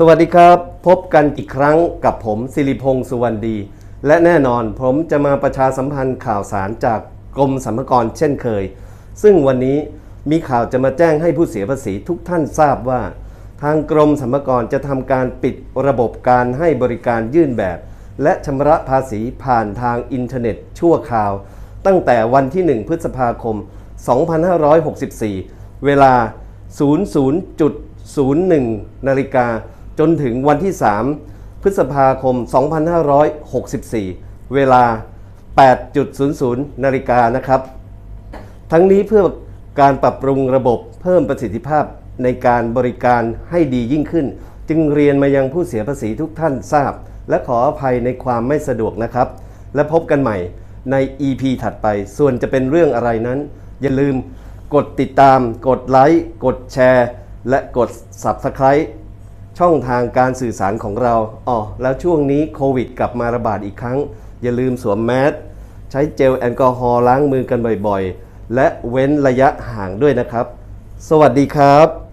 สวัสดีครับ พบกันอีกครั้งกับผมสิริพงษ์สุวรรณดี และแน่นอนผมจะมาประชาสัมพันธ์ข่าวสารจากกรมสรรพากรเช่นเคย ซึ่งวันนี้มีข่าวจะมาแจ้งให้ผู้เสียภาษีทุกท่านทราบว่า ทางกรมสรรพากรจะทำการปิดระบบการให้บริการยื่นแบบ และชำระภาษีผ่านทางอินเทอร์เน็ตชั่วคราว ตั้งแต่วันที่ 1 พฤษภาคม 2564 เวลา 00.01 นาฬิกา จนถึงวันที่ 3 พฤษภาคม 2564 เวลา 8.00 นาฬิกานะครับ ทั้งนี้เพื่อการปรับปรุงระบบเพิ่มประสิทธิภาพในการบริการให้ดียิ่งขึ้น จึงเรียนมายังผู้เสียภาษีทุกท่านทราบ และขออภัยในความไม่สะดวกนะครับ และพบกันใหม่ใน EP ถัดไป ส่วนจะเป็นเรื่องอะไรนั้น อย่าลืมกดติดตาม กดไลค์ กดแชร์ และกด Subscribe ช่องทางการสื่อสารของเราอ๋อแล้วช่วงนี้โควิดกลับมาระบาดอีกครั้ง อย่าลืมสวมแมสใช้เจลแอลกอฮอล์ล้างมือกันบ่อยๆ และเว้นระยะห่างด้วยนะครับ สวัสดีครับ